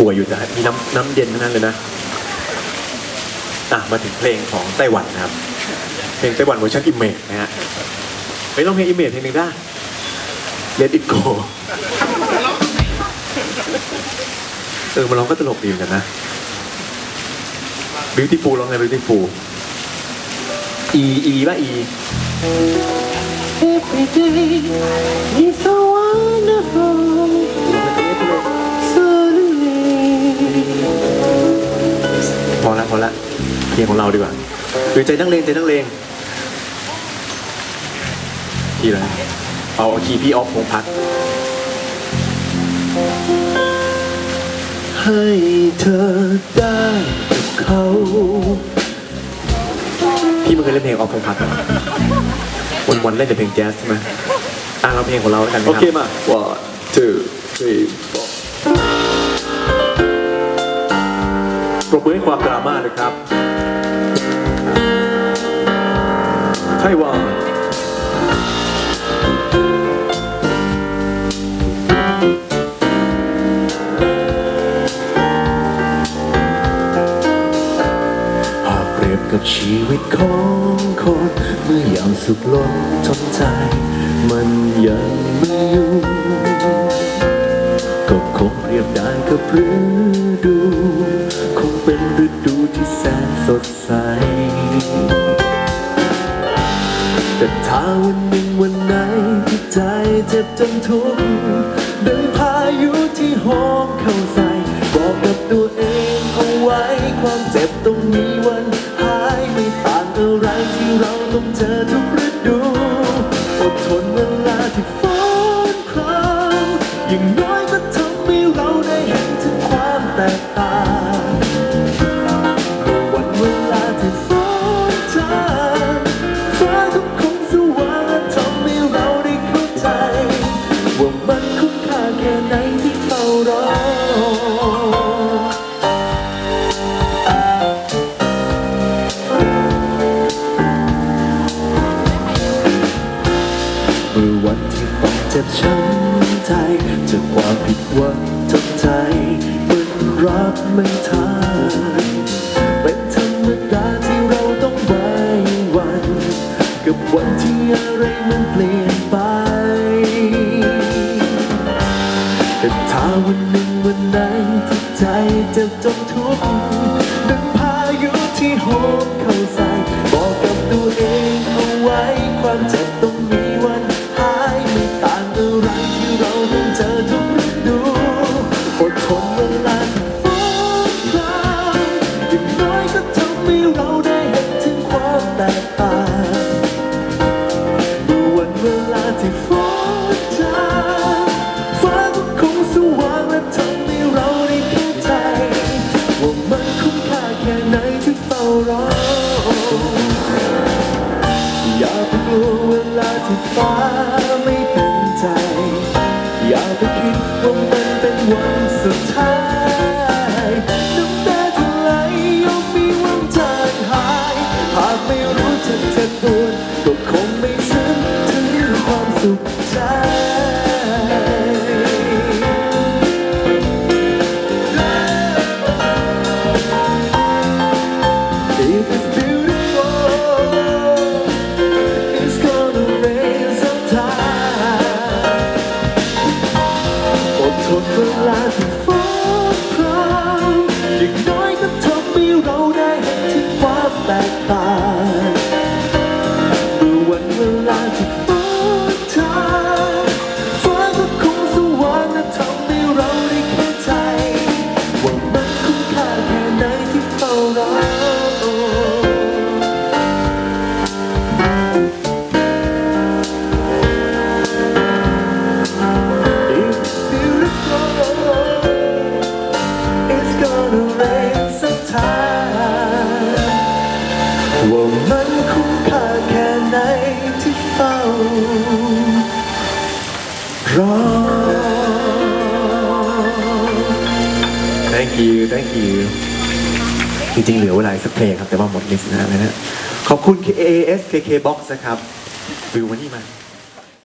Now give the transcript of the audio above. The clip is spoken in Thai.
ป่วยอยู่แต่มีน้ำน้ำเย็นทั้งนั้นเลยนะอะมาถึงเพลงของไต้หวันนะครับ เพลงไต้หวันเวอร์ชันอิมเมจนะฮะไปลองเพลงอิมเมจเพลงหนึ่งได้ Let It Go เออมาร้องก็ตลกดีเหมือนกันนะ Beautiful ร้องไง Beautiful E E ป่ะ E Every day is so wonderful, พอละพอละเพลงของเราดีกว่าหรือใจนักเลงใจนักเลงคีย์อะเอาเอาคีย์พี่ออฟพงพัฒให้เธอได้กับเขา พี่มันเคยเล่นเพลงออฟพงพัฒน์ไหมวันวันเล่นแต่เพลงแจ๊สใช่ไหมอะเราเพลงของเราแล้วกันคโอรับเคมา one two three four ปรบมือให้ความดราม่าเลยครับ ไต้หวันหากเรียบกับชีวิตของคนเมื่อยามสุขล้นทนใจ มันยังไม่อยู่ก็ คงเรียบได้กับฤดู คงเป็นฤดูที่แสนสดใส แต่ถ้าวันหนึ่งวันไหนที่ใจเจ็บจนทุกข์ดังพายุที่โหมเข้าใส่บอกกับตัวเองเอาไว้ความเจ็บต้องมีวันหายไม่ต่างอะไรที่เราต้องเจอทุกฤดูอดทนเวลาที่ฟ้อนครามอย่างน้อย เจ็บช้ำใจจากความผิดหวังทำใจมันรับไม่ทันเป็นธรรมดาที่เราต้องไว้วัน กับวันที่อะไรมันเปลี่ยนไป แต่ถ้าวันหนึ่งวันไหนที่ใจเจ็บจนทุกข์ดังพายุที่โหมเข้าใส่บอกกับตัวเองเอาไว้ความเจ็บต้องมี อย่าไปกลัวเวลาที่ฟ้าไม่เป็นใจ อย่าไปคิดว่ามันเป็นวันสุดท้ายน้ำตาที่ไหลย่อมมีวันจางหาย หากไม่รู้จักเจ็บปวดก็คงไม่ซึ้งถึงความสุขใจ นเวลาที่ครามอย่างน้อยก็ทำให้เราได้เห็นถึงความแตกต่างเมื่อวันเวลาที่ Thank you Thank you จริงๆ เหลือเวลาอีกสักเพลงครับ แต่ว่าหมดลิสต์นะนะฮะขอบคุณ AAS KK Box นะครับวิวมานี่มา